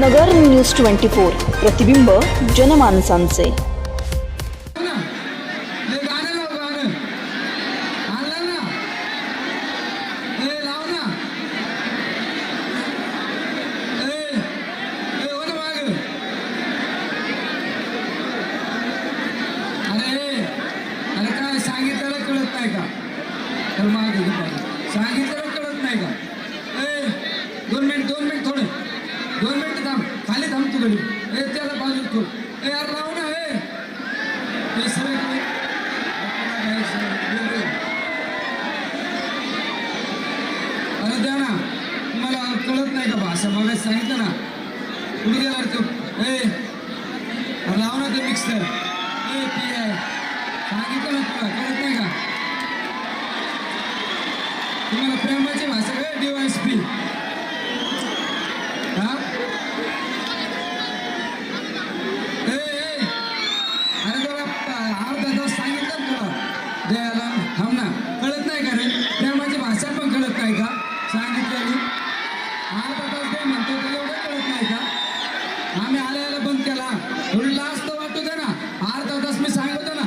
नगर news twenty four प्रतिबिंब जनमानसांचे. ना लाव ना लाव ना हो अरे अरे काय कळत नाही का? तर माग कळत नाही ए दोन मिनिट दोन मिनिट थोडं. दोन मिनिट खाली थांबतो तू घडी ए त्याला बाजू तू ए यार राहू ना ए. हे सगळे अरे द्या ना. तुम्हाला कळत नाही का भाषा मग सांगितलं ना. कुठे गेला रे तू? ए राहू ना ते मिक्सर ए पी आय सांगितलं ना तुला. कळत नाही का? तुम्हाला प्रेमाची भाषा काय डिवाइस पी हा ए ए अरे जरा अर्धा तास सांगितलं ना तुला द्यायला थांब ना. कळत नाही का रे? प्रेमाची भाषा पण कळत नाही का? सांगितलेली अर्धा तास काय म्हणतो तर एवढं कळत नाही का? आम्ही आल्याला बंद केला. उलटा लास्ट तर वाटू दे ना. अर्धा तास मी सांगतो ना.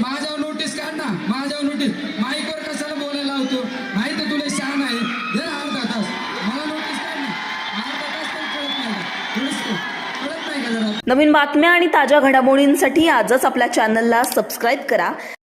माझ्यावर नोटीस काढ ना. माझ्यावर नोटीस. माईकवर कशाला बोलायला होतो नाही तर तुला शान आहे. दे ना अर्धा तास. मला नोटीस काढ ना. अर्धा तास पण कळत नाही का? कळत नाही का जरा? नवीन बातम्या आणि ताज्या घडामोडींसाठी आजच आपल्या चॅनलला सबस्क्राईब करा.